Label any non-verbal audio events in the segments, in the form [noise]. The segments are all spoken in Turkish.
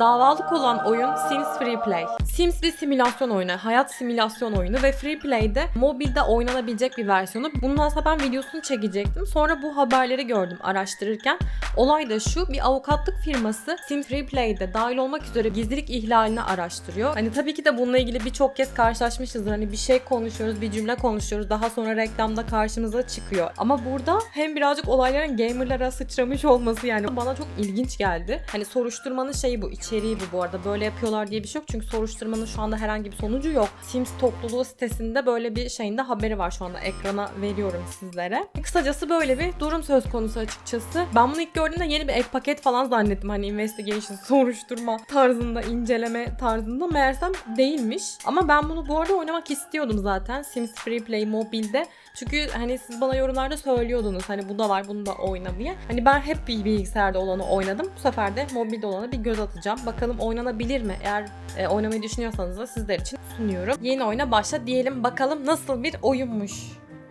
Davalık olan oyun Sims Free Play. Sims bir simülasyon oyunu, hayat simülasyon oyunu ve Free Play'de mobilde oynanabilecek bir versiyonu. Bunun aslında ben videosunu çekecektim. Sonra bu haberleri gördüm araştırırken. Olay da şu, bir avukatlık firması Sims Free Play'de dahil olmak üzere gizlilik ihlalini araştırıyor. Hani tabii ki de bununla ilgili birçok kez karşılaşmışızdır. Hani bir şey konuşuyoruz, bir cümle konuşuyoruz. Daha sonra reklamda karşımıza çıkıyor. Ama burada hem birazcık olayların gamerlara sıçramış olması yani bana çok ilginç geldi. Hani soruşturmanın şeyi bu, içeriği bu bu arada. Böyle yapıyorlar diye bir şey yok. Çünkü soruşturmanın şu anda herhangi bir sonucu yok. Sims topluluğu sitesinde böyle bir şeyin de haberi var şu anda. Ekrana veriyorum sizlere. Kısacası böyle bir durum söz konusu açıkçası. Ben bunu ilk gördüğümde yeni bir ek paket falan zannettim. Hani investigation, [laughs] soruşturma tarzında, inceleme tarzında. Meğersem değilmiş. Ama ben bunu bu arada oynamak istiyordum zaten. Sims Free Play mobilde. Çünkü hani siz bana yorumlarda söylüyordunuz hani bu da var bunu da oyna diye. Hani ben hep bir bilgisayarda olanı oynadım. Bu sefer de mobilde olana bir göz atacağım. Bakalım oynanabilir mi? Eğer e, oynamayı düşünüyorsanız da sizler için sunuyorum. Yeni oyuna başla diyelim bakalım nasıl bir oyunmuş.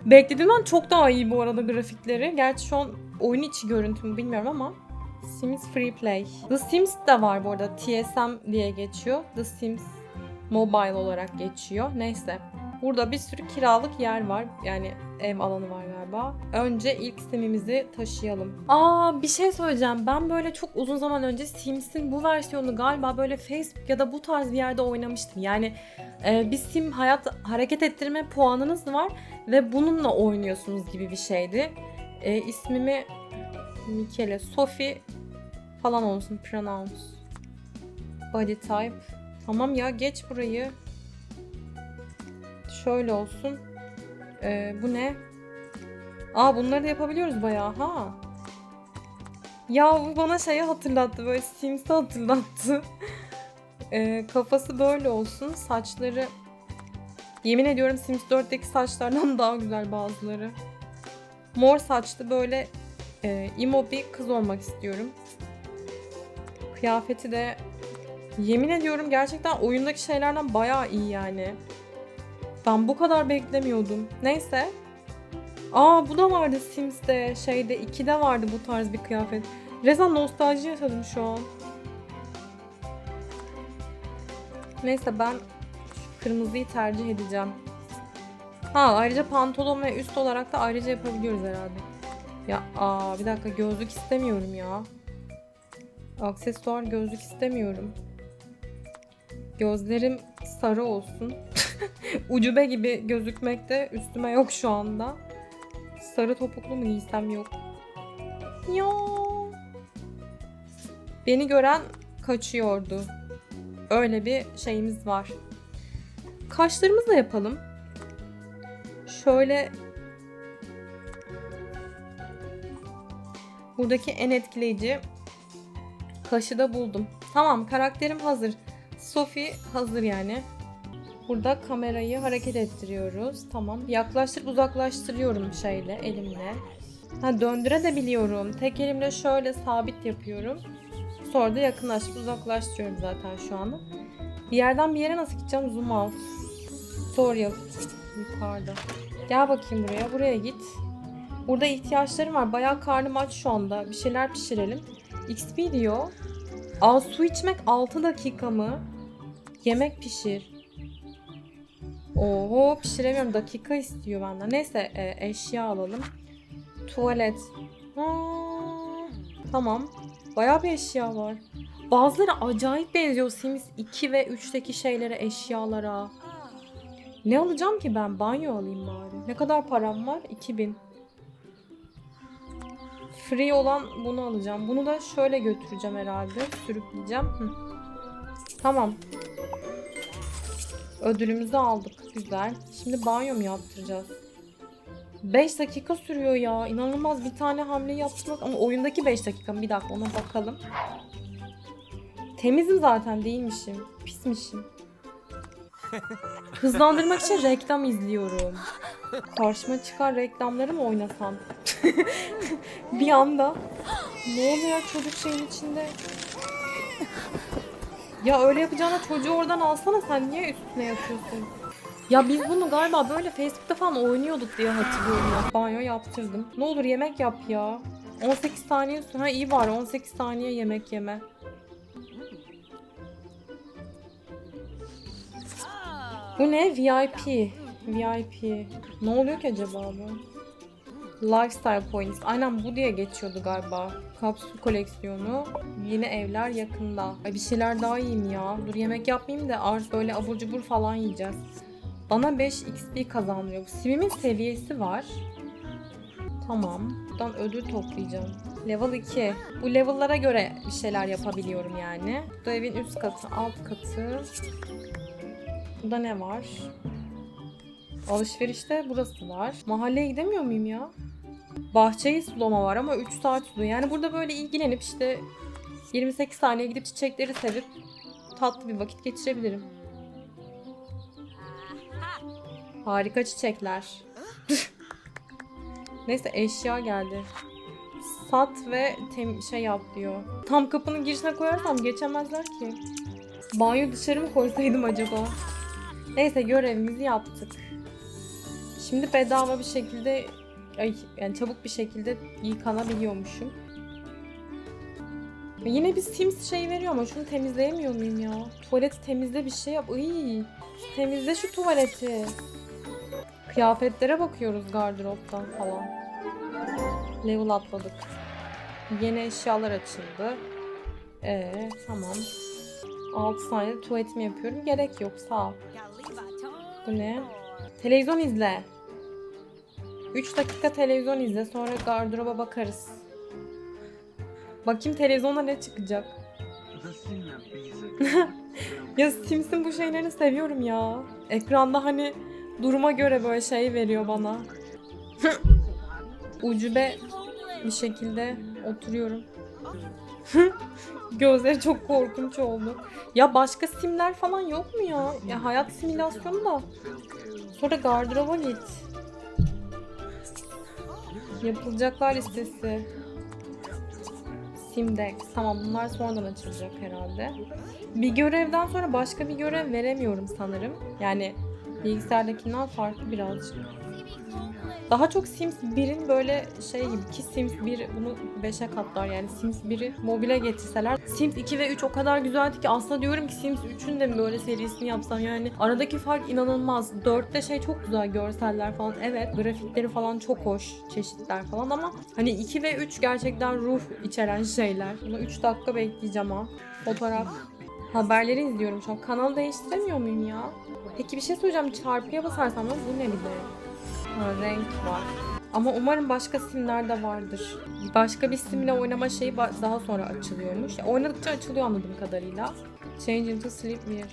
Beklediğimden çok daha iyi bu arada grafikleri. Gerçi şu an oyun içi görüntümü bilmiyorum ama Sims Free Play. The Sims de var bu arada. TSM diye geçiyor. The Sims Mobile olarak geçiyor. Neyse. Burada bir sürü kiralık yer var. Yani ev alanı var galiba. Önce ilk simimizi taşıyalım. Aa bir şey söyleyeceğim. Ben böyle çok uzun zaman önce Sims'in bu versiyonu galiba böyle Facebook ya da bu tarz bir yerde oynamıştım. Yani e, bir sim hayat hareket ettirme puanınız var ve bununla oynuyorsunuz gibi bir şeydi. E, ismimi Mikele, Sophie falan olsun pronounce. Body type. Tamam ya geç burayı. Şöyle olsun. Ee, bu ne? Aa bunları da yapabiliyoruz bayağı ha. Ya bu bana şeyi hatırlattı böyle Sims'i hatırlattı. [laughs] Ee, kafası böyle olsun. Saçları yemin ediyorum Sims 4'teki saçlardan [laughs] daha güzel bazıları. Mor saçlı böyle e, emo bir kız olmak istiyorum. Kıyafeti de yemin ediyorum gerçekten oyundaki şeylerden bayağı iyi yani. Ben bu kadar beklemiyordum. Neyse. Aa bu da vardı Sims'te. Şeyde 2'de vardı bu tarz bir kıyafet. Resmen nostalji yaşadım şu an. Neyse ben kırmızıyı tercih edeceğim. Ha ayrıca pantolon ve üst olarak da ayrıca yapabiliyoruz herhalde. Ya aa bir dakika gözlük istemiyorum ya. Aksesuar gözlük istemiyorum. Gözlerim sarı olsun. [laughs] [laughs] Ucube gibi gözükmek de üstüme yok şu anda. Sarı topuklu mu giysem yok. Ya. Beni gören kaçıyordu. Öyle bir şeyimiz var. Kaşlarımızı da yapalım. Şöyle Buradaki en etkileyici kaşı da buldum. Tamam karakterim hazır. Sophie hazır yani. Burada kamerayı hareket ettiriyoruz. Tamam. Yaklaştırıp uzaklaştırıyorum şeyle, elimle. Ha döndüre de biliyorum. Tek elimle şöyle sabit yapıyorum. Sonra da yakınlaştırıp uzaklaştırıyorum zaten şu anda. Bir yerden bir yere nasıl gideceğim? Zoom out. Tutorial. Yukarıda. Gel bakayım buraya. Buraya git. Burada ihtiyaçlarım var. Bayağı karnım aç şu anda. Bir şeyler pişirelim. XP diyor. Aa su içmek 6 dakika mı? Yemek pişir. Oho pişiremiyorum. Dakika istiyor benden. Neyse e, eşya alalım. Tuvalet. Aa, tamam. Bayağı bir eşya var. Bazıları acayip benziyor Sims 2 ve 3'teki şeylere, eşyalara. Ne alacağım ki ben? Banyo alayım bari. Ne kadar param var? 2000. Free olan bunu alacağım. Bunu da şöyle götüreceğim herhalde. Sürükleyeceğim. Hı. Tamam. Ödülümüzü aldık. Güzel. Şimdi banyo mu yaptıracağız? 5 dakika sürüyor ya. İnanılmaz bir tane hamle yaptırmak ama oyundaki 5 dakika mı? Bir dakika ona bakalım. Temizim zaten değilmişim. Pismişim. Hızlandırmak için reklam izliyorum. Karşıma çıkan reklamları mı oynasam? [laughs] bir anda. Ne oluyor çocuk şeyin içinde? Ya öyle yapacağına çocuğu oradan alsana sen niye üstüne yapıyorsun? Ya biz bunu galiba böyle Facebook'ta falan oynuyorduk diye hatırlıyorum ya. Banyo yaptırdım. Ne olur yemek yap ya. 18 saniye sonra ha iyi var 18 saniye yemek yeme. Bu ne? VIP. VIP. Ne oluyor ki acaba bu? Lifestyle Points. Aynen bu diye geçiyordu galiba. Kapsül koleksiyonu. Yeni evler yakında. Ay bir şeyler daha yiyeyim ya. Dur yemek yapmayayım da artık böyle abur cubur falan yiyeceğiz. Bana 5 XP kazandırıyor. Bu Simimin seviyesi var. Tamam. Buradan ödül toplayacağım. Level 2. Bu level'lara göre bir şeyler yapabiliyorum yani. Bu evin üst katı, alt katı. Burada ne var? Alışverişte burası var. Mahalleye gidemiyor muyum ya? Bahçeyi sulama var ama 3 saat suluyor. Yani burada böyle ilgilenip işte 28 saniye gidip çiçekleri sevip tatlı bir vakit geçirebilirim. Harika çiçekler. [laughs] Neyse eşya geldi. Sat ve tem şey yap diyor. Tam kapının girişine koyarsam geçemezler ki. Banyo dışarı mı koysaydım acaba? Neyse görevimizi yaptık. Şimdi bedava bir şekilde ay yani çabuk bir şekilde yıkanabiliyormuşum. Yine bir Sims şey veriyor ama şunu temizleyemiyor muyum ya? Tuvaleti temizle bir şey yap. Iy, temizle şu tuvaleti. Kıyafetlere bakıyoruz gardıroptan falan. Level atladık. Yeni eşyalar açıldı. Ee tamam. 6 saniye tuvaletimi yapıyorum. Gerek yok sağ ol. Bu ne? Televizyon izle. 3 dakika televizyon izle sonra gardıroba bakarız. Bakayım televizyonda ne çıkacak. [laughs] Ya Sims'in bu şeylerini seviyorum ya. Ekranda hani duruma göre böyle şey veriyor bana. [laughs] Ucube bir şekilde oturuyorum. [laughs] Gözleri çok korkunç oldu. Ya başka simler falan yok mu ya? Ya hayat simülasyonu da. Sonra gardıroba git. Yapılacaklar listesi. Simdex. Tamam bunlar sonradan açılacak herhalde. Bir görevden sonra başka bir görev veremiyorum sanırım. Yani bilgisayardakinden farklı birazcık. Daha çok Sims 1'in böyle şey gibi ki Sims 1 bunu 5'e katlar yani Sims 1'i mobile getirseler. Sims 2 ve 3 o kadar güzeldi ki aslında diyorum ki Sims 3'ün de böyle serisini yapsam yani aradaki fark inanılmaz. 4'te şey çok güzel görseller falan evet grafikleri falan çok hoş çeşitler falan ama hani 2 ve 3 gerçekten ruh içeren şeyler. Bunu 3 dakika bekleyeceğim ha. Fotoğraf. Haberleri izliyorum şu an. Kanal değiştiremiyor muyum ya? Peki bir şey söyleyeceğim. Çarpıya basarsam bu ne bir de? Ha, renk var. Ama umarım başka simler de vardır. Başka bir simle oynama şeyi daha sonra açılıyormuş. Ya, oynadıkça açılıyor anladığım kadarıyla. Change into sleepwear.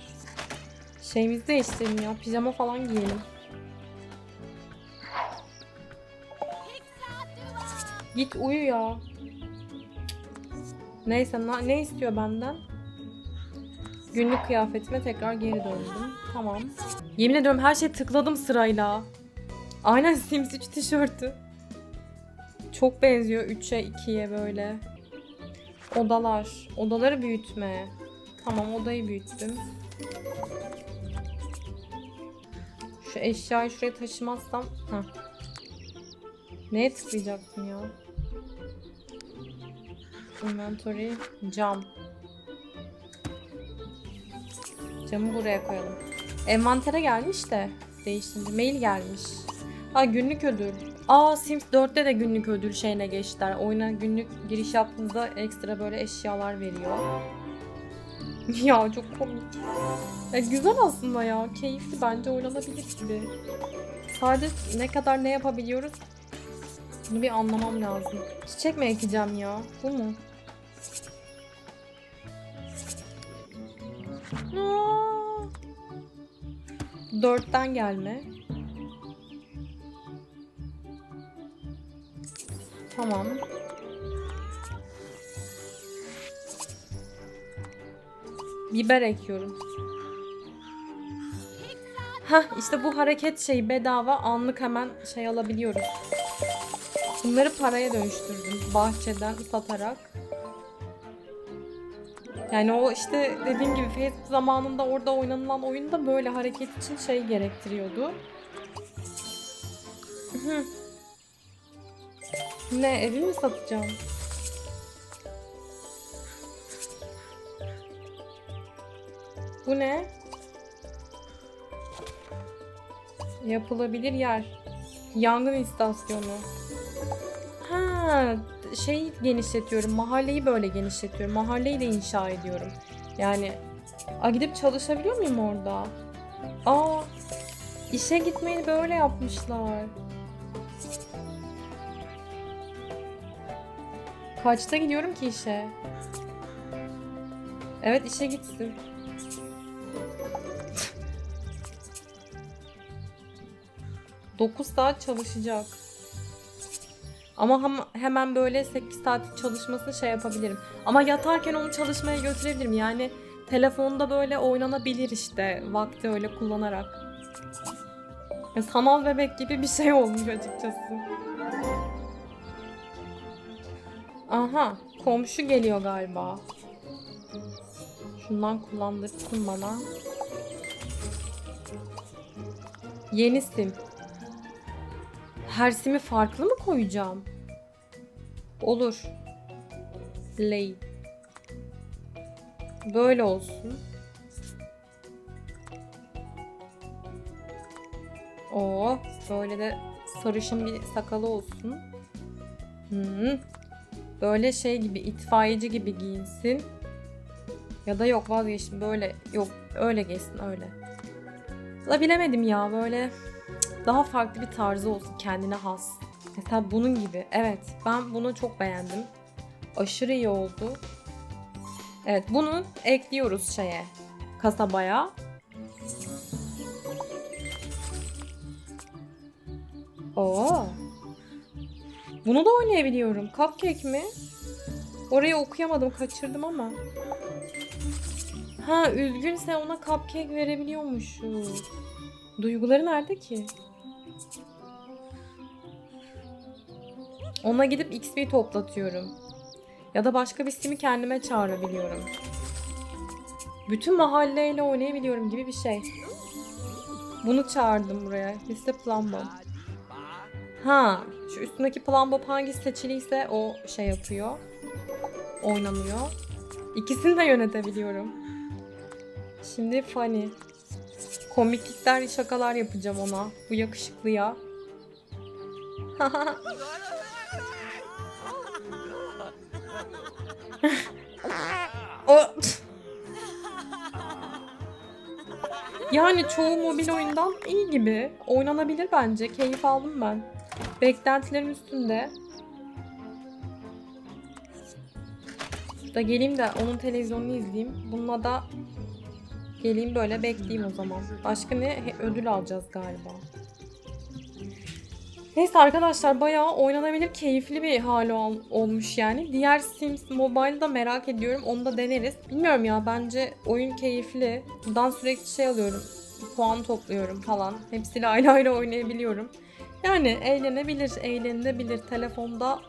Şeyimizi değiştirelim ya. Pijama falan giyelim. Git uyu ya. Neyse ne istiyor benden? Günlük kıyafetime tekrar geri döndüm. Tamam. Yemin ediyorum her şey tıkladım sırayla. Aynen Sims 3 tişörtü. Çok benziyor 3'e 2'ye böyle. Odalar. Odaları büyütme. Tamam odayı büyüttüm. Şu eşyayı şuraya taşımazsam... Heh. Neye tıklayacaktım ya? Inventory. Cam. Camı buraya koyalım. Envantere gelmiş de değiştirdi. Mail gelmiş. Ha günlük ödül. Aa Sims 4'te de günlük ödül şeyine geçtiler. Oyuna günlük giriş yaptığınızda ekstra böyle eşyalar veriyor. [laughs] ya çok komik. Ya güzel aslında ya. Keyifli bence oynanabilir gibi. Sadece ne kadar ne yapabiliyoruz bunu bir anlamam lazım. Çiçek mi ekeceğim ya? Bu mu? Aa! Dörtten gelme. Tamam. Biber ekiyorum. Hah işte bu hareket şeyi bedava anlık hemen şey alabiliyoruz. Bunları paraya dönüştürdüm bahçeden satarak. Yani o işte dediğim gibi Facebook zamanında orada oynanılan oyunda böyle hareket için şey gerektiriyordu. Ne evi mi satacağım? Bu ne? Yapılabilir yer. Yangın istasyonu. Ha, şey genişletiyorum. Mahalleyi böyle genişletiyorum. Mahalleyi de inşa ediyorum. Yani a gidip çalışabiliyor muyum orada? Aa, işe gitmeyi böyle yapmışlar. Kaçta gidiyorum ki işe? Evet işe gitsin. Dokuz saat çalışacak. Ama hem- hemen böyle 8 saat çalışmasını şey yapabilirim. Ama yatarken onu çalışmaya götürebilirim. Yani telefonda böyle oynanabilir işte vakti öyle kullanarak. Ya sanal bebek gibi bir şey [laughs] olmuş açıkçası. Aha, komşu geliyor galiba. Şundan kullandırsın bana. Yeni sim. Her simi farklı mı koyacağım? Olur. Lay. Böyle olsun. Oo, böyle de sarışın bir sakalı olsun. Hı. Böyle şey gibi itfaiyeci gibi giyinsin. Ya da yok vazgeçtim böyle yok öyle geçsin öyle. La bilemedim ya böyle daha farklı bir tarzı olsun kendine has. Mesela bunun gibi. Evet ben bunu çok beğendim. Aşırı iyi oldu. Evet bunu ekliyoruz şeye kasabaya. Oo. Bunu da oynayabiliyorum. Cupcake mi? Orayı okuyamadım, kaçırdım ama. Ha, üzgünse ona cupcake verebiliyormuşuz. Duyguları nerede ki? Ona gidip XP toplatıyorum. Ya da başka bir simi kendime çağırabiliyorum. Bütün mahalleyle oynayabiliyorum gibi bir şey. Bunu çağırdım buraya. Liste Plumbo. Ha, şu üstündeki Plumbo hangisi seçiliyse o şey yapıyor. Oynanıyor. İkisini de yönetebiliyorum. Şimdi Fanny. Komiklikler, şakalar yapacağım ona. Bu yakışıklıya. [laughs] o... Yani çoğu mobil oyundan iyi gibi. Oynanabilir bence. Keyif aldım ben. Beklentilerim üstünde. Da geleyim de onun televizyonunu izleyeyim. Bununla da geleyim böyle bekleyeyim o zaman. Başka ne? Ödül alacağız galiba. Neyse arkadaşlar bayağı oynanabilir keyifli bir hali ol- olmuş yani. Diğer Sims Mobile'ı da merak ediyorum. Onu da deneriz. Bilmiyorum ya bence oyun keyifli. Buradan sürekli şey alıyorum. Puan topluyorum falan. Hepsiyle [laughs] ayrı ayrı oynayabiliyorum. Yani eğlenebilir, eğlenilebilir. Telefonda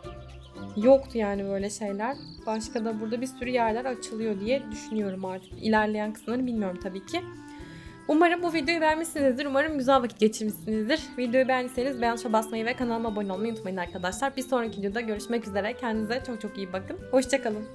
yoktu yani böyle şeyler. Başka da burada bir sürü yerler açılıyor diye düşünüyorum artık. İlerleyen kısımları bilmiyorum tabii ki. Umarım bu videoyu beğenmişsinizdir. Umarım güzel vakit geçirmişsinizdir. Videoyu beğendiyseniz beğen tuşuna basmayı ve kanalıma abone olmayı unutmayın arkadaşlar. Bir sonraki videoda görüşmek üzere. Kendinize çok çok iyi bakın. Hoşçakalın.